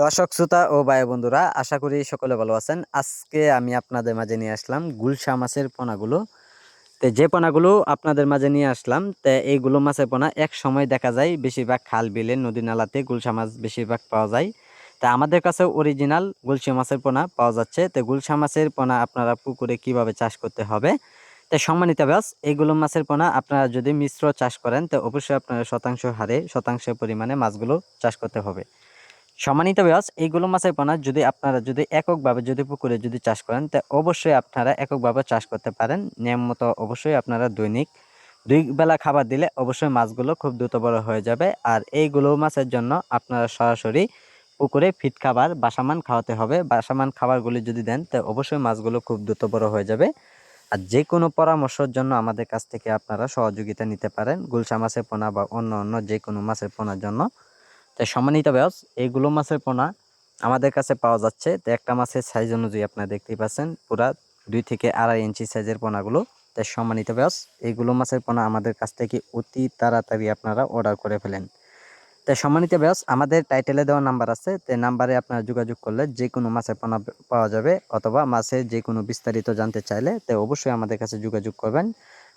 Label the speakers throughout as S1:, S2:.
S1: দর্শক, শ্রোতা ও ভাই বন্ধুরা আশা করি সকলে ভালো আছেন। আজকে আমি আপনাদের মাঝে নিয়ে আসলাম গুলশা মাছের পোনাগুলো। তো যে পোনাগুলো আপনাদের মাঝে নিয়ে আসলাম, তো এইগুলো মাছের পোনা এক সময় দেখা যায় বেশিরভাগ খাল, বিলে, নদী নালাতে গুলশা মাছ বেশিরভাগ পাওয়া যায়। তা আমাদের কাছে অরিজিনাল গুলশা মাছের পোনা পাওয়া যাচ্ছে। তো গুলশা মাছের পোনা আপনারা পুকুরে কীভাবে চাষ করতে হবে? তো সম্মানিত ব্যাস, এইগুলো মাছের পোনা আপনারা যদি মিশ্র চাষ করেন, তো অবশ্যই আপনারা শতাংশ হারে শতাংশ পরিমাণে মাছগুলো চাষ করতে হবে। সম্মানিত ব্যাস এইগুলো মাছের পোনা যদি আপনারা যদি এককভাবে যদি পুকুরে যদি চাষ করেন, তা অবশ্যই আপনারা এককভাবে চাষ করতে পারেন। নিয়ম মতো অবশ্যই আপনারা দৈনিক দুই বেলা খাবার দিলে অবশ্যই মাছগুলো খুব দ্রুত বড় হয়ে যাবে। আর এইগুলো মাছের জন্য আপনারা সরাসরি পুকুরে ফিট খাবার, বাসামান খাওয়াতে হবে। বাসামান খাবারগুলি যদি দেন, তো অবশ্যই মাছগুলো খুব দ্রুত বড় হয়ে যাবে। আর যে কোনো পরামর্শের জন্য আমাদের কাছ থেকে আপনারা সহযোগিতা নিতে পারেন। গুলশা মাছের পোনা বা অন্য অন্য যে কোনো মাছের পোনার জন্য। তো সম্মানিত ব্যাস এইগুলো মাছের পোনা আমাদের কাছে পাওয়া যাচ্ছে। তো একটা মাছের সাইজ অনুযায়ী আপনারা দেখতেই পাচ্ছেন, পুরা দুই থেকে আড়াই ইঞ্চি সাইজের পোনাগুলো তো সম্মানিত ব্যাস এইগুলো মাছের পোনা আমাদের কাছ থেকে অতি তাড়াতাড়ি আপনারা অর্ডার করে ফেলেন। তো সম্মানিত ব্যাস আমাদের টাইটেলে দেওয়া নাম্বার আছে তো নাম্বারে আপনারা যোগাযোগ করলে যে কোনো মাছের পোনা পাওয়া যাবে, অথবা মাছের যে কোনো বিস্তারিত জানতে চাইলে তো অবশ্যই আমাদের কাছে যোগাযোগ করবেন।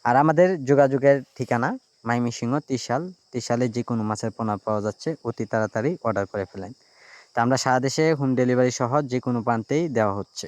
S1: আর আমাদের যোগাযোগের ঠিকানা মাইমিসিংহ ত্রিশাল। ত্রিশালে যে কোনো মাছের পোনা পাওয়া যাচ্ছে, অতি তাড়াতাড়ি অর্ডার করে ফেলেন। তা আমরা সারা দেশে হোম ডেলিভারি সহ যে কোনো প্রান্তেই দেওয়া হচ্ছে।